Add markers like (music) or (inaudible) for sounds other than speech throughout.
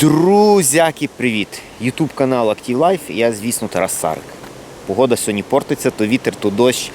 Друзяки, привіт! Ютуб канал Active Life. Я, звісно, Тарас Сарик. Погода сьогодні портиться, то вітер, то дощ.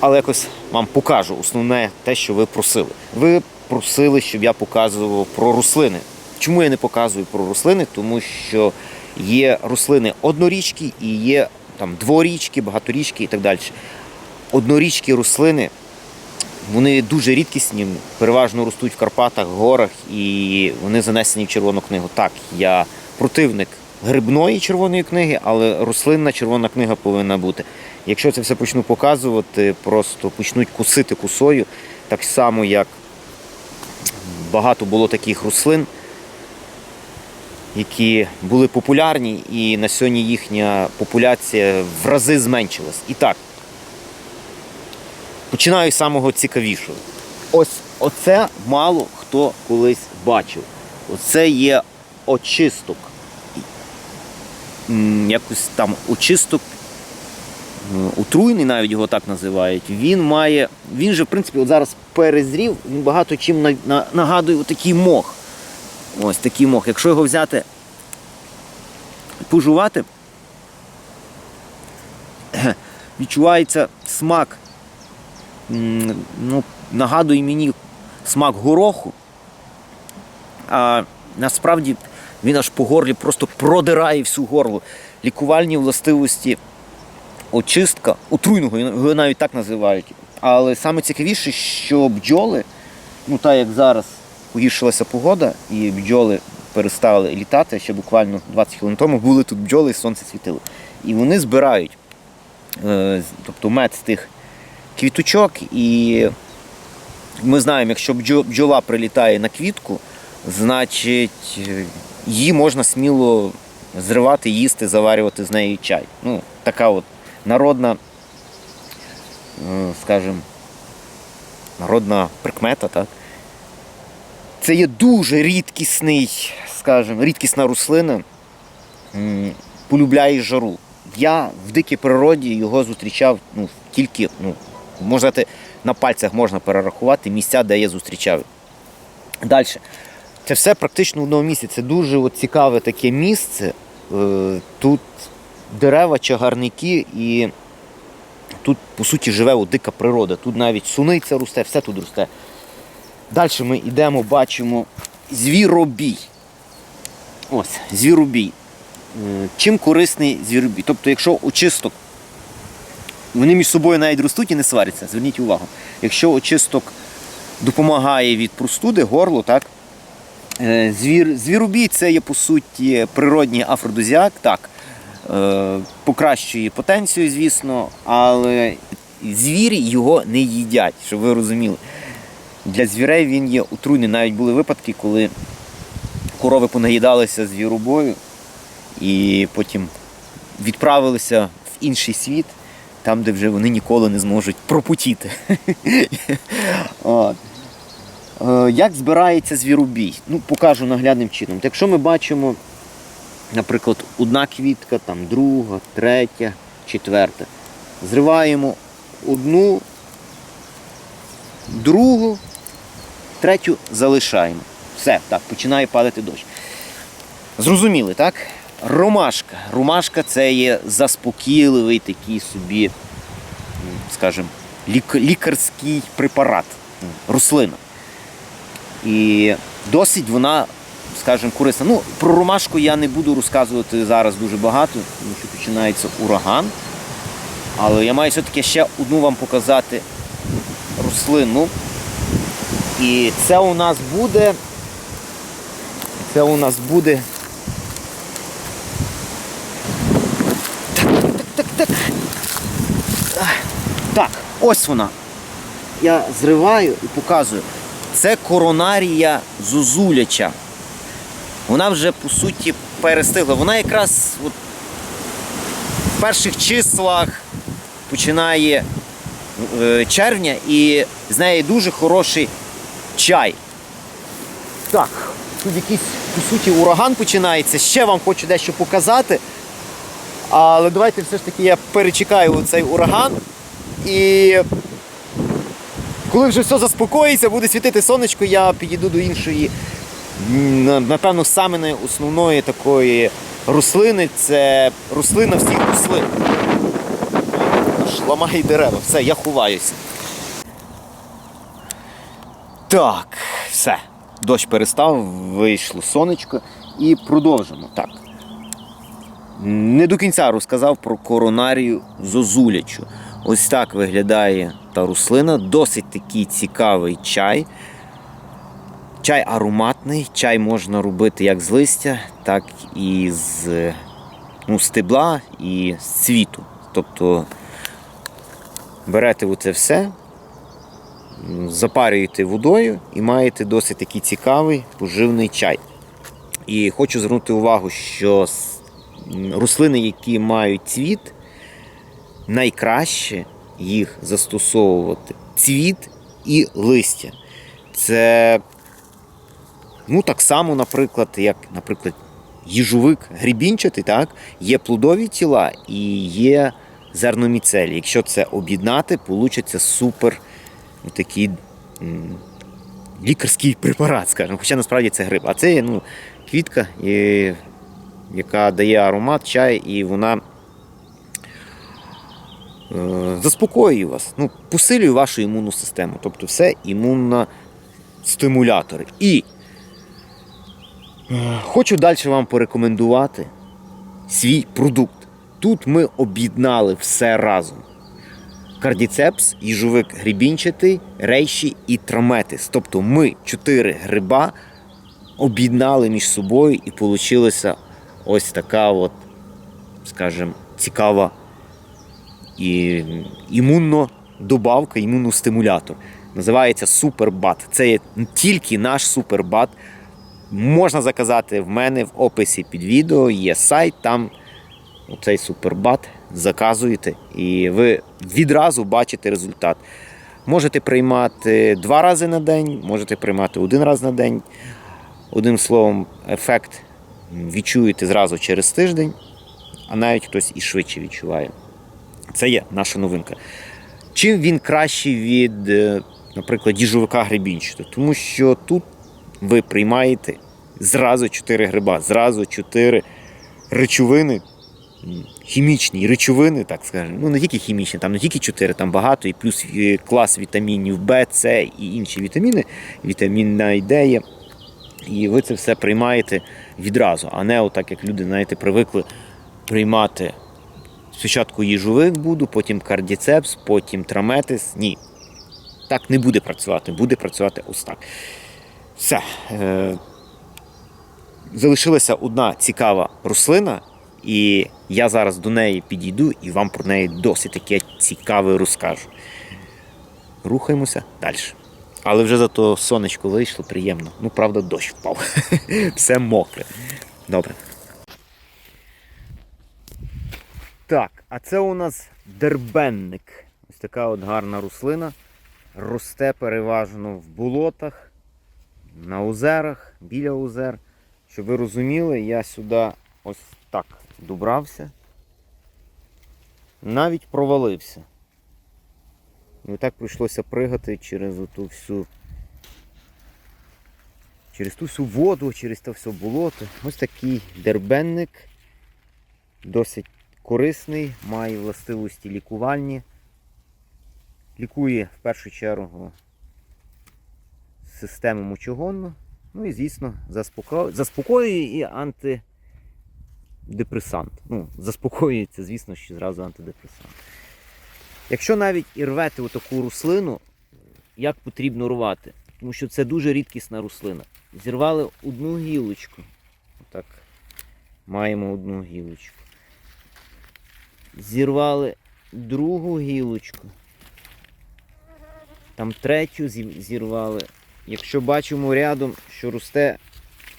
Але якось вам покажу основне те, що ви просили. Ви просили, щоб я показував про рослини. Чому я не показую про рослини? Тому що є рослини однорічки і є там дворічки, багаторічки і так далі. Однорічки рослини вони дуже рідкісні, переважно ростуть в Карпатах, горах, і вони занесені в червону книгу. Так, я противник грибної червоної книги, але рослинна червона книга повинна бути. Якщо це все почну показувати, просто почнуть кусити кусою, так само як багато було таких рослин, які були популярні, і на сьогодні їхня популяція в рази зменшилась. І так, Починаю з самого цікавішого. Ось оце мало хто колись бачив. Оце є очисток. Якось там очисток, м, отруйний навіть його так називають. Він має, він же, в принципі, от зараз перезрів, він багато чим на- на- нагадує такий мох. Ось такий мох. Якщо його взяти, пожувати, (clears throat) відчувається смак ну, нагадує мені смак гороху. А насправді він аж по горлі просто продирає всю горло. Лікувальні властивості очистка, отруйного, його навіть так називають. Але саме цікавіше, що бджоли, ну так як зараз погіршилася погода, і бджоли перестали літати, ще буквально 20 хвилин тому були тут бджоли і сонце світило. І вони збирають е, тобто мед з тих квіточок, і ми знаємо, якщо бджо- бджола прилітає на квітку, значить е, її можна сміло зривати, їсти, заварювати з нею чай. Ну, така от народна, е, скажімо, народна прикмета, так? Це є дуже рідкісний, скажімо, рідкісна рослина, полюбляє жару. Я в дикій природі його зустрічав ну, тільки, ну, можна сказати, на пальцях можна перерахувати місця, де я зустрічав. Далі. Це все практично в одному місці. Це дуже от цікаве таке місце. Е, Тут дерева, чагарники, і тут, по суті, живе от дика природа. Тут навіть суниця росте, все тут росте. Далі ми йдемо, бачимо звіробій. Ось, звіробій. Е, Чим корисний звіробій? Тобто, якщо очисток, вони між собою навіть ростуть і не сваряться, зверніть увагу. Якщо очисток допомагає від простуди, горлу, так? е, Звір, звіробій це є по суті природній афродизіак, так, е, покращує потенцію, звісно, але звірі його не їдять, щоб ви розуміли. Для звірей він є отруйний. Навіть були випадки, коли корови понаїдалися звіробою і потім відправилися в інший світ, там, де вже вони ніколи не зможуть пропутіти. (laughs) Е, Як збирається звіробій? Ну, покажу наглядним чином. Якщо ми бачимо, наприклад, одна квітка, там друга, третя, четверта. Зриваємо одну, другу, третю залишаємо. Все, так, починає падати дощ. Зрозуміли, так? Ромашка. Ромашка це є заспокійливий такий собі, скажімо, лік- лікарський препарат, рослина. І досить вона, скажімо, корисна. Ну, про ромашку я не буду розказувати зараз дуже багато, тому що починається ураган. Але я маю все-таки ще одну вам показати рослину. І це у нас буде. Це у нас буде. Так, так, так, так. Ах, Так, ось вона. Я зриваю і показую. Це коронарія зозуляча. Вона вже по суті перестигла. Вона якраз от в перших числах починає е, червня і з неї дуже хороший чай. Так, тут якийсь, по суті, ураган починається. Ще вам хочу дещо показати. Але давайте все ж таки я перечекаю цей ураган. І коли вже все заспокоїться, буде світити сонечко, я підійду до іншої напевно, саме основної такої рослини це рослина всіх рослин. Аж ламає дерева. Все, я ховаюся. Так, все. Дощ перестав, вийшло сонечко і продовжимо. Так. Не до кінця розказав про коронарію зозулячу. Ось так виглядає та рослина. Досить такий цікавий чай. Чай ароматний, чай можна робити як з листя, так і з ну, стебла і з цвіту. Тобто берете оце все, запарюєте водою і маєте досить такий цікавий поживний чай. І хочу звернути увагу, що рослини, які мають цвіт, найкраще їх застосовувати цвіт і листя. Це ну, так само, наприклад, як, наприклад, їжовик грібінчатий, так? є плодові тіла і є зерноміцелі. Якщо це об'єднати, получиться супер ну, такий лікарський препарат, скажімо. Хоча насправді це гриб. А це ну, квітка, і, яка дає аромат, чай, і вона заспокоює вас, ну, посилює вашу імунну систему. Тобто все імунностимулятори. І е, хочу далі вам порекомендувати свій продукт. Тут ми об'єднали все разом. Кардіцепс, їжовик грібінчатий, рейші і траметис. Тобто ми чотири гриба об'єднали між собою і вийшла ось така от, скажімо, цікава і імунно добавка, імуностимулятор. Називається Супербат. Це є тільки наш супербат. Можна заказати в мене в описі під відео, є сайт, там оцей супербат заказуєте, і ви відразу бачите результат. Можете приймати два рази на день, можете приймати один раз на день. Одним словом, ефект відчуєте зразу через тиждень, а навіть хтось і швидше відчуває. Це є наша новинка. Чим він кращий від, е, наприклад, діжовика гребінчатого? Тому що тут ви приймаєте зразу 4 гриба, зразу 4 речовини, хімічні речовини, так скажемо. Ну не тільки хімічні, там не тільки 4, там багато, і плюс клас вітамінів В, С і інші вітаміни, вітамінна ідея. І ви це все приймаєте відразу, а не отак, як люди, знаєте, привикли приймати спочатку їжовик буду, потім кардіцепс, потім траметис. Ні. Так не буде працювати, буде працювати ось так. Все. Е, Залишилася одна цікава рослина, і я зараз до неї підійду і вам про неї досить таке цікаве розкажу. Рухаємося далі. Але вже зато сонечко вийшло приємно. Ну, правда, дощ впав. (laughs) Все мокре. Добре. Так, а це у нас дербенник. Ось така от гарна рослина. Росте переважно в болотах, на озерах, біля озер. Щоб ви розуміли, я сюди ось так добрався. Навіть провалився. І отак прийшлося пригати через оту всю. Через ту всю воду, через те все болото. Ось такий дербенник. Досить корисний, має властивості лікувальні. Лікує в першу чергу систему мочогонну. Ну і, звісно, заспоко- заспокоює і антидепресант. Ну, заспокоюється, звісно, що зразу антидепресант. Якщо навіть і рвете таку рослину, як потрібно рвати? Тому що це дуже рідкісна рослина. Зірвали одну гілочку. Отак. Маємо одну гілочку. Зірвали другу гілочку. Там третю зірвали. Якщо бачимо рядом, що росте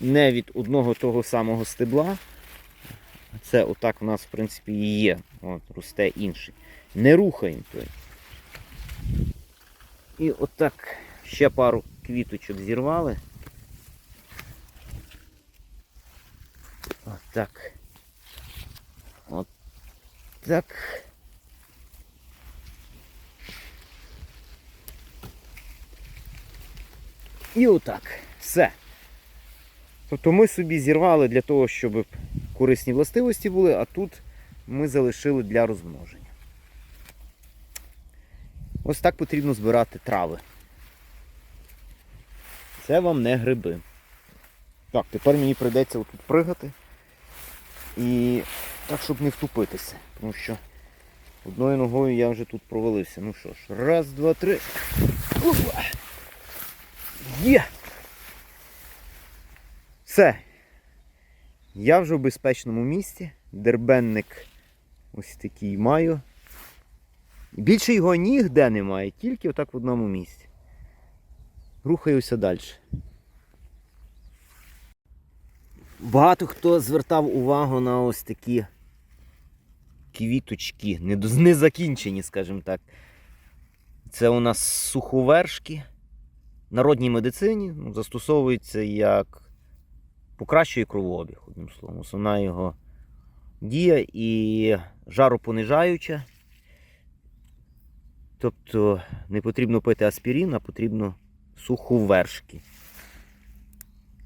не від одного того самого стебла, це отак у нас, в принципі, і є. От, росте інший. Не рухаємо той. І отак ще пару квіточок зірвали. Отак. Так. І отак. Все. Тобто ми собі зірвали для того, щоб корисні властивості були, а тут ми залишили для розмноження. Ось так потрібно збирати трави. Це вам не гриби. Так, тепер мені прийдеться отут пригати. І так, щоб не втупитися. Тому що одною ногою я вже тут провалився. Ну що ж, раз, два, три. Опа! Є! Все. Я вже в безпечному місці. Дербенник ось такий маю. Більше його ніде немає, тільки отак в одному місці. Рухаюся далі. Багато хто звертав увагу на ось такі квіточки, незакінчені, скажімо так. Це у нас суховершки. В народній медицині ну, застосовується як покращує кровообіг, одним словом. Основна його дія і жаропонижаюча. Тобто не потрібно пити аспірин, а потрібно суховершки.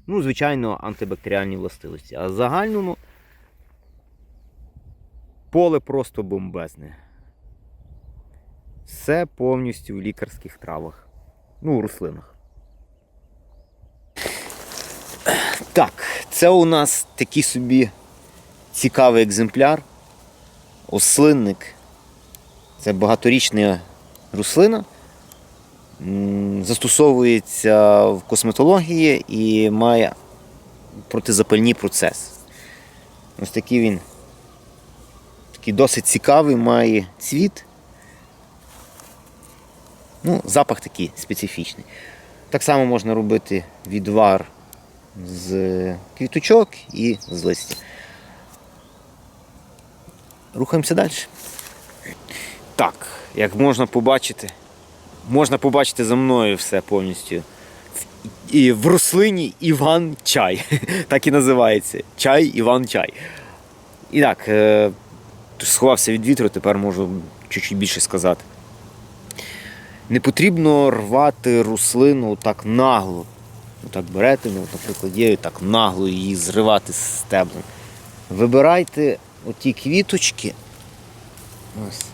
Ну, звичайно, антибактеріальні властивості. А в загальному поле просто бомбезне. Все повністю в лікарських травах. Ну, у рослинах. Так, це у нас такий собі цікавий екземпляр. Ослинник. Це багаторічна рослина. Застосовується в косметології і має протизапальні процеси. Ось такий він такий досить цікавий, має цвіт. Ну, запах такий специфічний. Так само можна робити відвар з квіточок і з листя. Рухаємося далі. Так, як можна побачити, можна побачити за мною все повністю. І в рослині Іван чай. (laughs) Так і називається. Чай Іван чай. І так, е, сховався від вітру, тепер можу чуть-чуть більше сказати. Не потрібно рвати рослину так нагло. Так берете, ну, наприклад, є так нагло її зривати з стеблем. Вибирайте оті квіточки. Ось.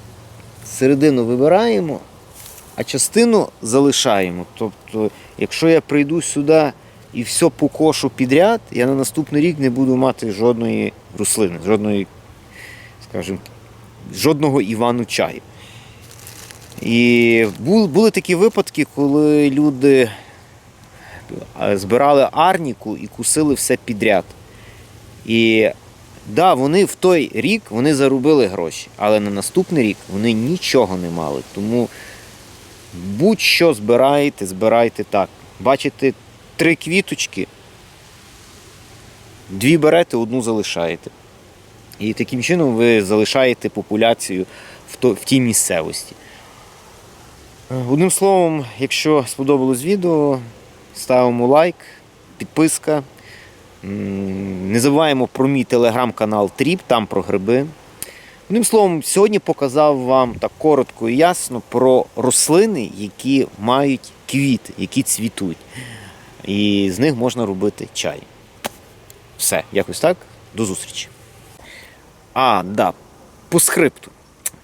Середину вибираємо, а частину залишаємо. Тобто, якщо я прийду сюди і все покошу підряд, я на наступний рік не буду мати жодної рослини, жодної, скажімо, жодного Івану чаю. І були такі випадки, коли люди збирали арніку і кусили все підряд. І да, вони в той рік вони заробили гроші, але на наступний рік вони нічого не мали. Тому будь-що збираєте, збирайте так. Бачите три квіточки, дві берете, одну залишаєте. І таким чином ви залишаєте популяцію в, тій місцевості. Е, Одним словом, якщо сподобалось відео, ставимо лайк, підписка. Не забуваємо про мій телеграм-канал Тріп, там про гриби. Одним словом, сьогодні показав вам так коротко і ясно про рослини, які мають квіти, які цвітуть. І з них можна робити чай. Все, якось так. До зустрічі. А, да, по скрипту.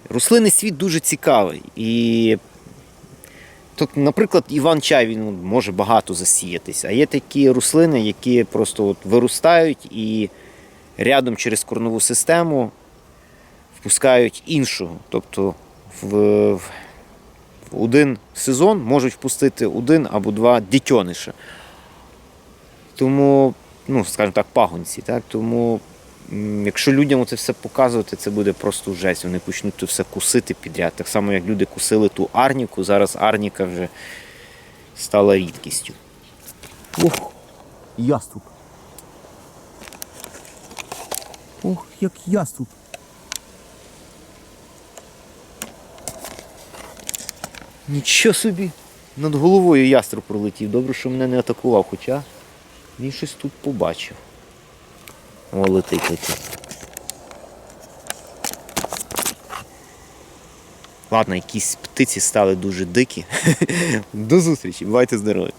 Рослинний світ дуже цікавий. І Тут, наприклад, Іван чай він може багато засіятися, а є такі рослини, які просто от виростають і рядом через корневу систему впускають іншого. Тобто в, в один сезон можуть впустити один або два дітьониша. Тому, ну, скажімо так, пагонці. Так? Тому, якщо людям це все показувати, це буде просто жесть. Вони почнуть це все кусити підряд. Так само, як люди кусили ту арніку, зараз арніка вже стала рідкістю. Ох, яструб. Ох, як яструб. Нічого собі. Над головою яструб пролетів. Добре, що мене не атакував, хоча він щось тут побачив. Летить, летить. Ладно, якісь птиці стали дуже дикі. (laughs) До зустрічі, бувайте здорові.